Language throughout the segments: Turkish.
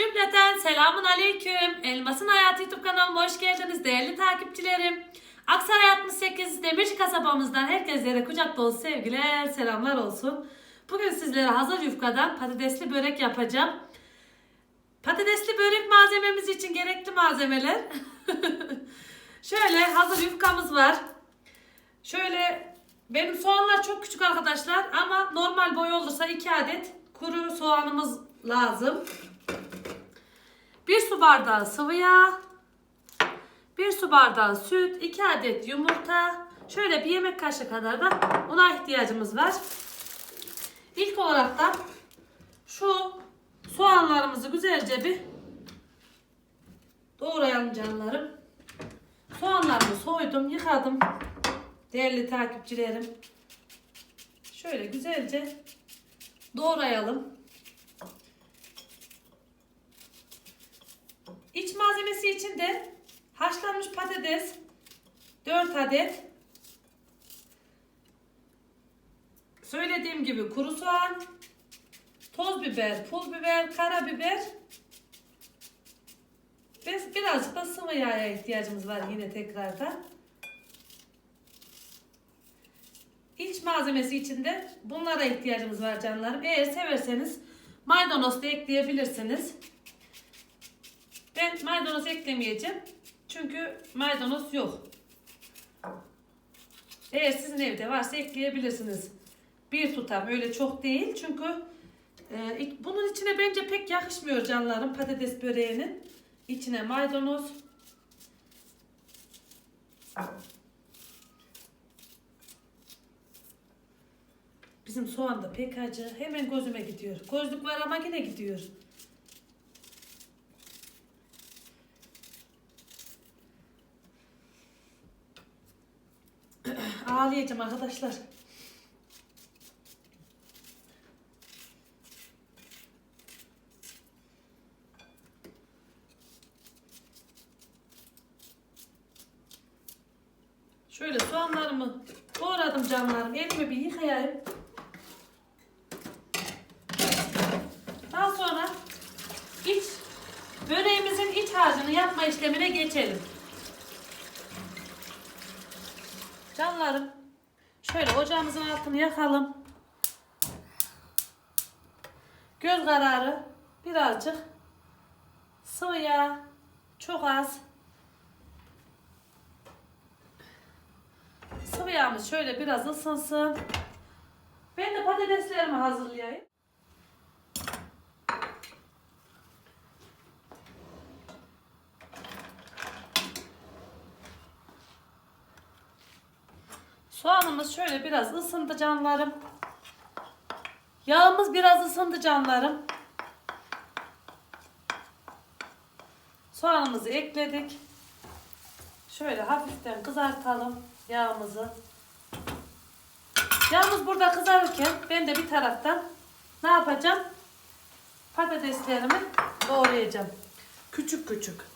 Cümleten selamun aleyküm. Elmasın Hayatı YouTube kanalıma hoş geldiniz değerli takipçilerim. Aksaray 68 Demirci kasabamızdan herkeslere kucak dolu sevgiler, selamlar olsun. Bugün sizlere hazır yufkadan patatesli börek yapacağım. Patatesli börek malzememiz için gerekli malzemeler. Şöyle hazır yufkamız var. Şöyle benim soğanlar çok küçük arkadaşlar ama normal boy olursa 2 adet kuru soğanımız lazım. 1 su bardağı sıvı yağ, 1 su bardağı süt, 2 adet yumurta, şöyle bir yemek kaşığı kadar da una ihtiyacımız var. İlk olarak da şu soğanlarımızı güzelce bir doğrayalım canlarım. Soğanlarımı soydum, yıkadım. Değerli takipçilerim. Şöyle güzelce doğrayalım. İç malzemesi için de haşlanmış patates 4 adet. Söylediğim gibi kuru soğan, toz biber, pul biber, karabiber ve birazcık da sıvı yağa ihtiyacımız var yine tekrardan. İç malzemesi için de bunlara ihtiyacımız var canlarım. Eğer severseniz maydanoz da ekleyebilirsiniz. Ben maydanoz eklemeyeceğim. Çünkü maydanoz yok. Eğer sizin evde varsa ekleyebilirsiniz. Bir tutam öyle çok değil. Çünkü e, bunun içine bence pek yakışmıyor canlarım patates böreğinin. içine maydanoz. Bizim soğan da pek acı. Hemen gözüme gidiyor. Gözlük var ama yine gidiyor. Ağlayacağım arkadaşlar. Şöyle soğanlarımı doğradım canlarım. Elimi bir yıkayayım. Daha sonra iç böreğimizin iç harcını yapma işlemine geçelim. Canlarım şöyle ocağımızın altını yakalım. Göz kararı birazcık sıvı yağ çok az sıvı yağımız şöyle biraz ısınsın. Ben de patateslerimi hazırlayayım. Soğanımız şöyle biraz ısındı canlarım. Yağımız biraz ısındı canlarım. Soğanımızı ekledik. Şöyle hafiften kızartalım yağımızı. Yağımız burada kızarırken ben de bir taraftan ne yapacağım? Patateslerimi doğrayacağım. Küçük küçük.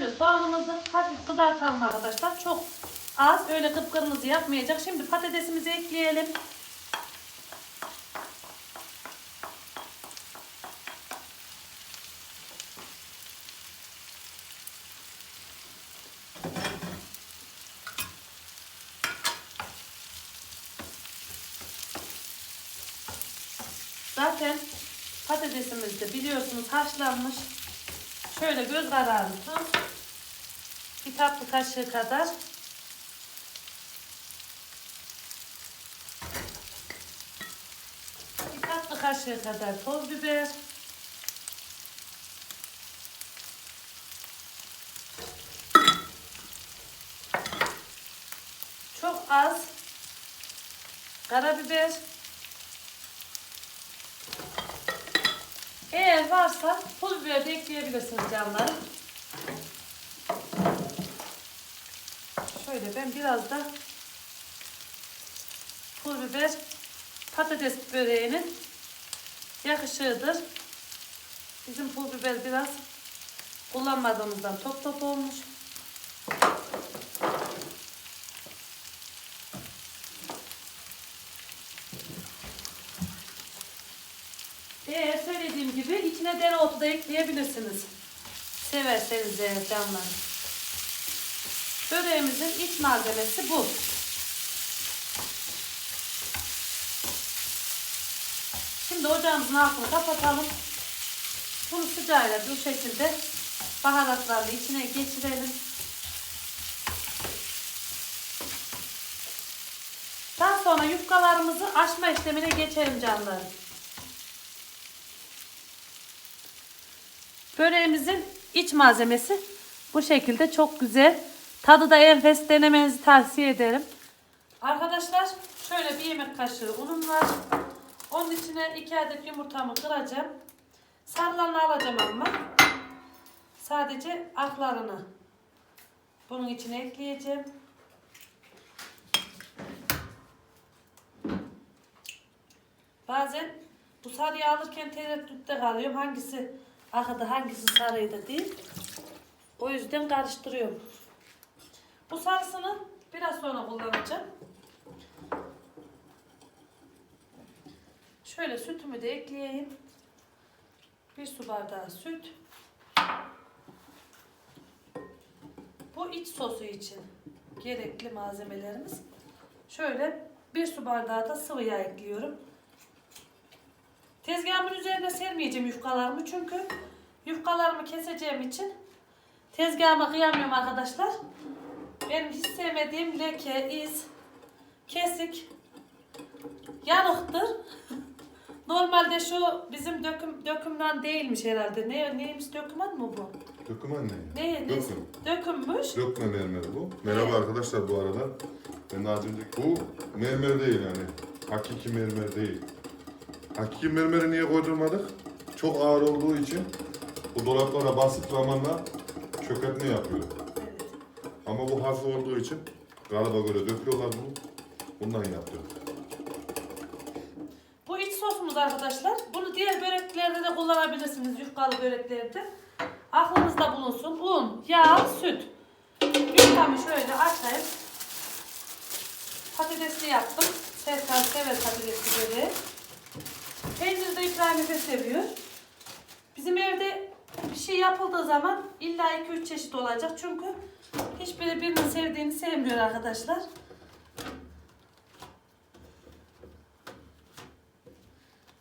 Şöyle soğanımızı hafif kızartalım arkadaşlar. Çok az öyle kıpkırmızı yapmayacak. Şimdi patatesimizi ekleyelim. Zaten patatesimiz de biliyorsunuz haşlanmış. Şöyle göz kararı. Bir tatlı kaşığı kadar bir tatlı kaşığı kadar toz biber çok az karabiber eğer varsa pul biber de ekleyebilirsiniz canlarım. Şöyle ben biraz da pul biber patates böreğinin yakışığıdır. Bizim pul biber biraz kullanmadığımızdan top top olmuş. Eğer gibi içine dereotu da ekleyebilirsiniz. Severseniz eğer canlar. Böreğimizin iç malzemesi bu. Şimdi ocağımızın altını kapatalım. Bunu sıcağıyla bu şekilde baharatlarla içine geçirelim. Daha sonra yufkalarımızı açma işlemine geçelim canlarım. Böreğimizin iç malzemesi bu şekilde çok güzel. Tadı da enfes denemenizi tavsiye ederim. Arkadaşlar şöyle bir yemek kaşığı unum var. Onun içine iki adet yumurtamı kıracağım. Sarılarını alacağım ama. Sadece aklarını bunun içine ekleyeceğim. Bazen bu sarıyı alırken tereddütte kalıyorum. Hangisi akıdı hangisi sarıydı değil. O yüzden karıştırıyorum. Bu sarısını biraz sonra kullanacağım. Şöyle sütümü de ekleyeyim. Bir su bardağı süt. Bu iç sosu için gerekli malzemelerimiz. Şöyle bir su bardağı da sıvı yağ ekliyorum. Tezgahımın üzerine sermeyeceğim yufkalarımı çünkü yufkalarımı keseceğim için tezgahıma kıyamıyorum arkadaşlar. Benim hiç sevmediğim leke, iz, kesik, yanıktır. Normalde şu bizim döküm dökümden değilmiş herhalde. Ne neymiş döküman mı bu? Döküm anne. Ne, ne Döküm. dökümmüş? Dökme mermeri bu. Merhaba arkadaşlar bu arada. Ben önce bu mermer değil yani. Hakiki mermer değil. Hakiki mermeri niye koydurmadık? Çok ağır olduğu için bu dolaplara basıp zamanla çökertme yapıyor. Ama bu hafif olduğu için galiba göre döküyorlar bunu. Bundan yaptım. Bu iç sosumuz arkadaşlar. Bunu diğer böreklerde de kullanabilirsiniz. Yufkalı böreklerde. Aklınızda bulunsun. Un, yağ, süt. Yufkamı şöyle açayım. Patatesli yaptım. Serkan sever patatesli böreği. Peyniri de İbrahim Efe seviyor. Bizim evde bir şey yapıldığı zaman illa 2-3 çeşit olacak. Çünkü hiçbiri birinin sevdiğini sevmiyor arkadaşlar.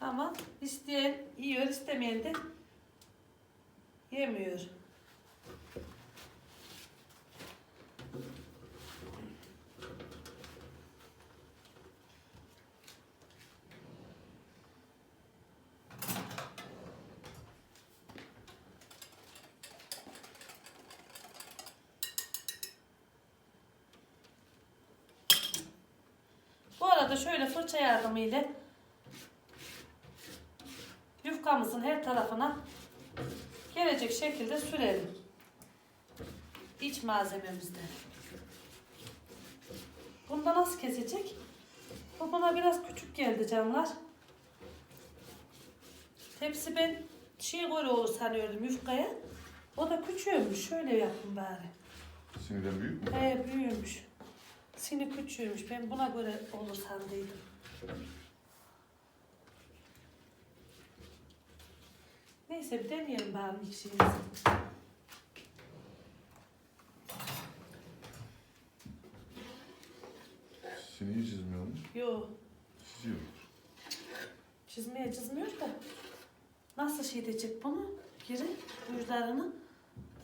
Ama isteyen yiyor, istemeyen de yemiyor. Arada şöyle fırça yardımıyla yufkamızın her tarafına gelecek şekilde sürelim. İç malzememizde. Bunda nasıl kesecek? Bu bana biraz küçük geldi canlar. Tepsi ben şey göre olur sanıyordum yufkaya. O da küçüğümüş. Şöyle yapın bari. Sinirden büyük mü? He büyümüş. Sini küçüğümüş. Ben buna göre olur sandıydım. Neyse bir deneyelim bari ilk şeyimizi. Siniyi çizmiyormuş. Yo Çiziyor. çizmeye çizmiyor da. Nasıl şey diyecek bunu? Geri uçlarını.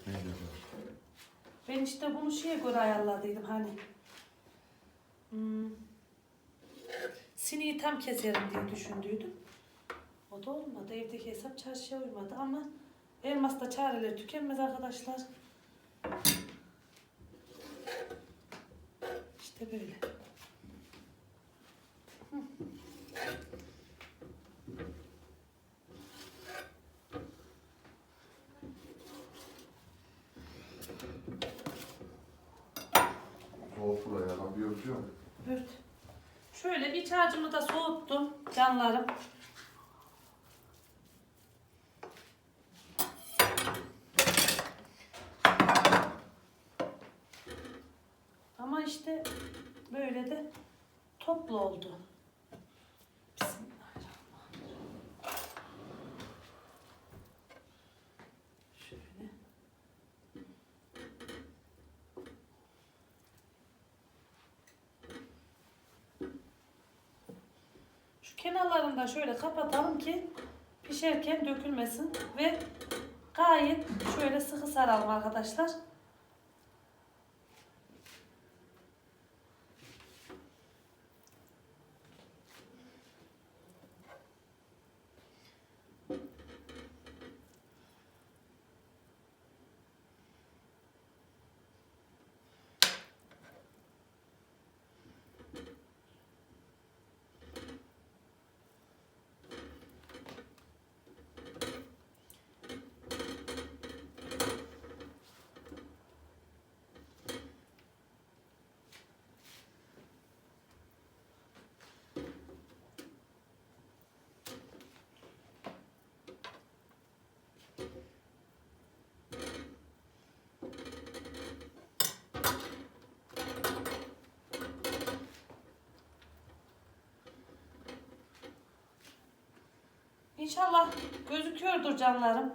Ne diyorlar? Ben işte bunu şeye göre ayarladıydım hani. Hmm. Sineği tam keserim diye düşündüydüm. O da olmadı. Evdeki hesap çarşıya uymadı ama elmasta çareler tükenmez arkadaşlar. İşte böyle. Soğuk buraya lan bir örtüyorum. Evet. Şöyle iç harcımı da soğuttum canlarım. Ama işte böyle de toplu oldu. Bismillahirrahmanirrahim. Şöyle. Şu kenarlarını da şöyle kapatalım ki pişerken dökülmesin ve gayet şöyle sıkı saralım arkadaşlar. İnşallah gözüküyordur canlarım.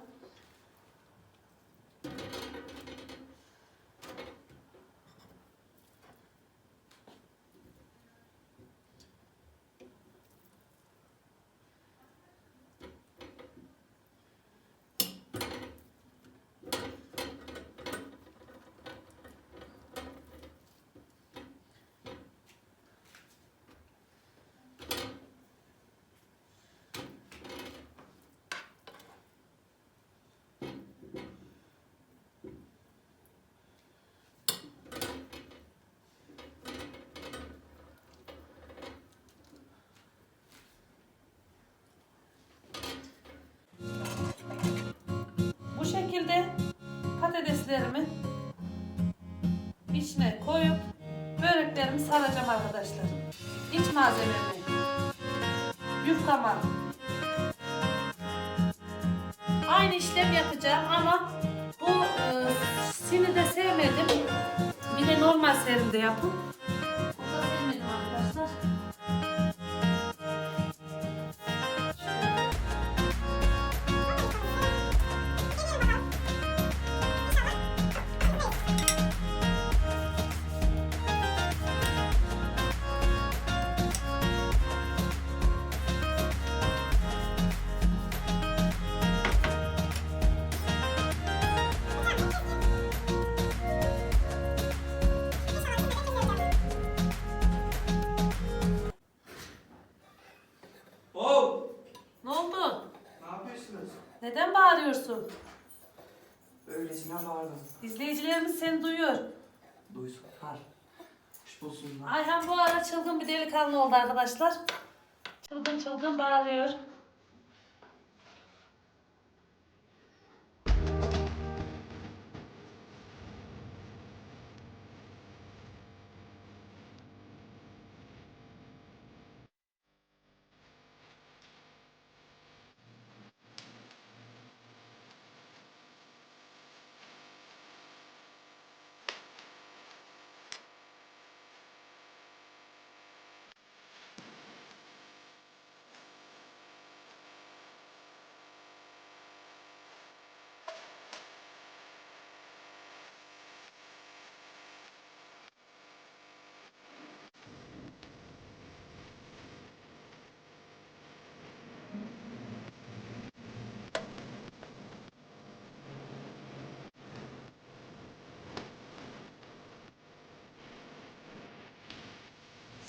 Bu şekilde patateslerimi içine koyup böreklerimi saracağım arkadaşlar. İç malzememi, yufkama. Aynı işlem yapacağım ama bu e, sini de sevmedim. Bir de normal serimde yapın. Bağırıyorsun? Öylesine bağırdım. İzleyicilerimiz seni duyuyor. Duysunlar. Hoş bulsunlar. Ayhan bu ara çılgın bir delikanlı oldu arkadaşlar. Çılgın çılgın bağırıyor.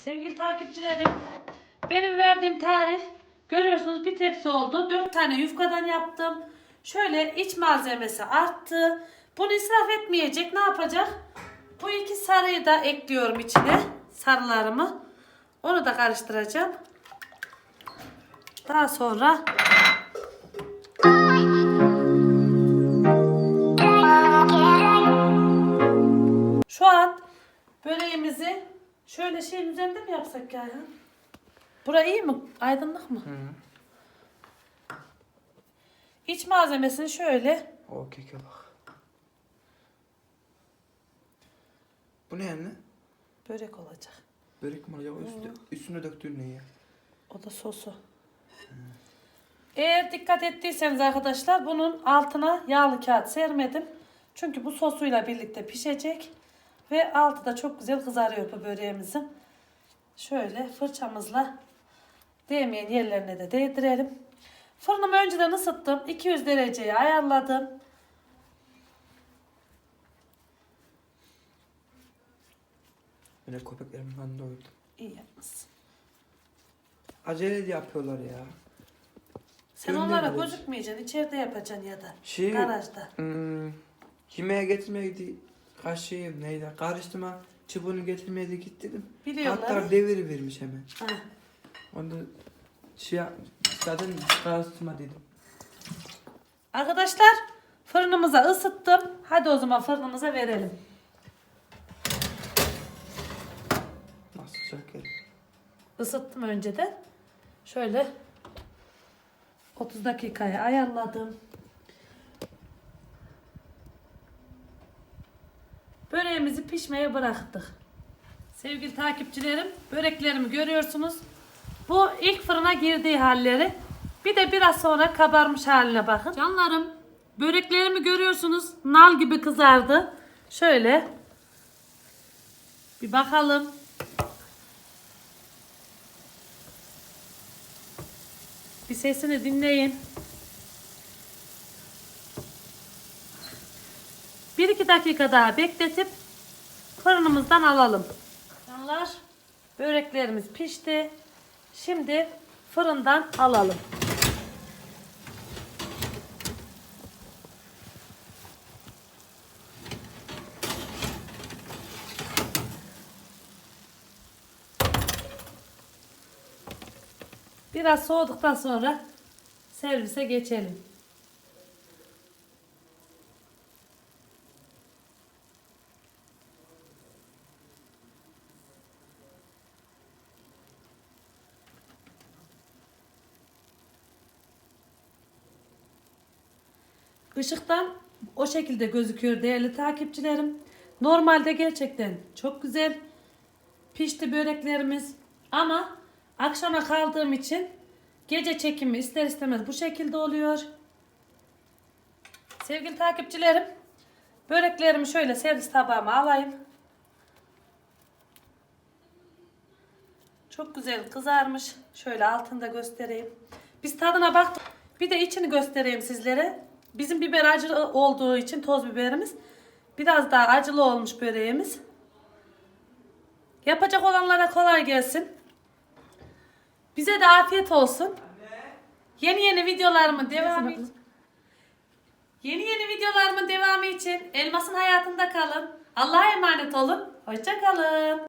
Sevgili takipçilerim, benim verdiğim tarif görüyorsunuz bir tepsi oldu. 4 tane yufkadan yaptım. Şöyle iç malzemesi arttı. Bunu israf etmeyecek. Ne yapacak? Bu iki sarıyı da ekliyorum içine. Sarılarımı. Onu da karıştıracağım. Daha sonra şu an böreğimizi şöyle şeyin üzerinde mi yapsak ya? Bura iyi mi? Aydınlık mı? Hı. İç malzemesini şöyle O keke bak. Bu ne anne? börek olacak. Börek mi olacak? Üstü, üstüne döktüğün ne ya? O da sosu. Eğer dikkat ettiyseniz arkadaşlar bunun altına yağlı kağıt sermedim. Çünkü bu sosuyla birlikte pişecek. Ve altı da çok güzel kızarıyor bu böreğimizin. Şöyle fırçamızla değmeyen yerlerine de değdirelim. Fırınımı önceden ısıttım. 200 dereceye ayarladım. Böyle köpeklerimden doydum. İyi yapmışsın. Acele de yapıyorlar ya. Sen Gönder onlara gözükmeyeceksin. içeride yapacaksın ya da. Şey, Garajda. hmm, yemeğe getirmeye gitti. Kaşığı neydi? Karıştırma çubuğunu getirmeye de gittim. Biliyorlar. Hatta deviri vermiş hemen. Ha. Onda şey yap- zaten karıştırma dedim. Arkadaşlar fırınımıza ısıttım. Hadi o zaman fırınımıza verelim. Nasıl söker? Isıttım önceden. Şöyle 30 dakikaya ayarladım. Böreğimizi pişmeye bıraktık. Sevgili takipçilerim, böreklerimi görüyorsunuz. Bu ilk fırına girdiği halleri. Bir de biraz sonra kabarmış haline bakın. Canlarım, böreklerimi görüyorsunuz. Nal gibi kızardı. Şöyle bir bakalım. Bir sesini dinleyin. Bir iki dakika daha bekletip fırınımızdan alalım. Canlar böreklerimiz pişti. Şimdi fırından alalım. Biraz soğuduktan sonra servise geçelim. Işıktan o şekilde gözüküyor değerli takipçilerim. Normalde gerçekten çok güzel pişti böreklerimiz ama akşama kaldığım için gece çekimi ister istemez bu şekilde oluyor. Sevgili takipçilerim böreklerimi şöyle servis tabağıma alayım. Çok güzel kızarmış. Şöyle altında göstereyim. Biz tadına baktık. Bir de içini göstereyim sizlere. Bizim biber acılı olduğu için toz biberimiz. Biraz daha acılı olmuş böreğimiz. Yapacak olanlara kolay gelsin. Bize de afiyet olsun. Yeni yeni videolarımın devamı Yeni yeni videolarımın devamı için Elmas'ın hayatında kalın. Allah'a emanet olun. Hoşça kalın.